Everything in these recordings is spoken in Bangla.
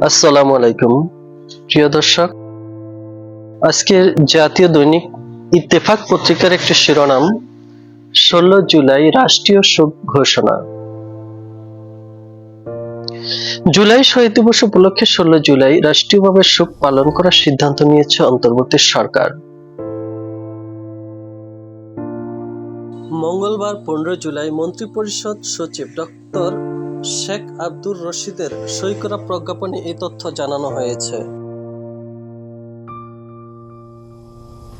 আসসালামু আলাইকুম। প্রিয় দর্শক, আজকের জাতীয় দৈনিক ইত্তেফাক পত্রিকার একটি শিরোনাম, ষোলো জুলাই রাষ্ট্রীয় শোক ঘোষণা। জুলাই শহীদ দিবস উপলক্ষে ষোলো জুলাই রাষ্ট্রীয়ভাবে শোক পালন করার সিদ্ধান্ত নিয়েছে অন্তর্বর্তী সরকার। মঙ্গলবার পনেরো জুলাই মন্ত্রিপরিষদ সচিব ডক্টর শেখ আব্দুর রশিদের সই করা প্রজ্ঞাপনে এই তথ্য জানানো হয়েছে।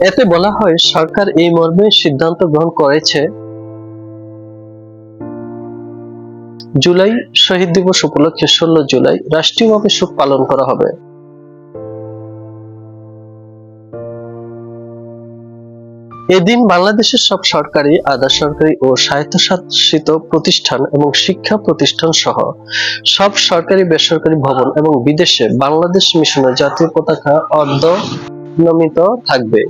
এতে বলা হয়, সরকার এই মর্মে সিদ্ধান্ত গ্রহণ করেছে, জুলাই শহীদ দিবস উপলক্ষে ষোলো জুলাই রাষ্ট্রীয়ভাবে শোক পালন করা হবে। এদিন বাংলাদেশের সব সরকারি আধা সরকারি ও স্বায়ত্তশাসিত প্রতিষ্ঠান এবং শিক্ষা প্রতিষ্ঠান সহ সব সরকারি, বেসরকারি ভবন এবং বিদেশে বাংলাদেশ মিশনের জাতীয় পতাকা অর্ধনমিত থাকবে।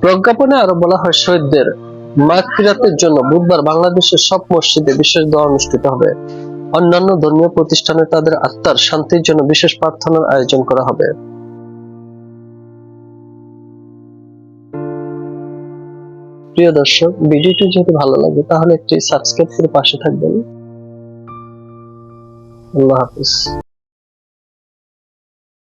প্রজ্ঞাপনে আরও বলা হয়, শহীদদের মাগফিরাতের জন্য বুধবার বাংলাদেশের সব মসজিদে বিশেষ দোয়া অনুষ্ঠিত হবে। অন্যান্য ধর্মীয় প্রতিষ্ঠানে তাদের আত্মার শান্তির জন্য বিশেষ প্রার্থনার আয়োজন করা হবে। প্রিয় দর্শক ভিডিওটি যদি ভালো লাগে তাহলে একটি সাবস্ক্রাইব করে পাশে থাকবেন। আল্লাহ হাফিজ।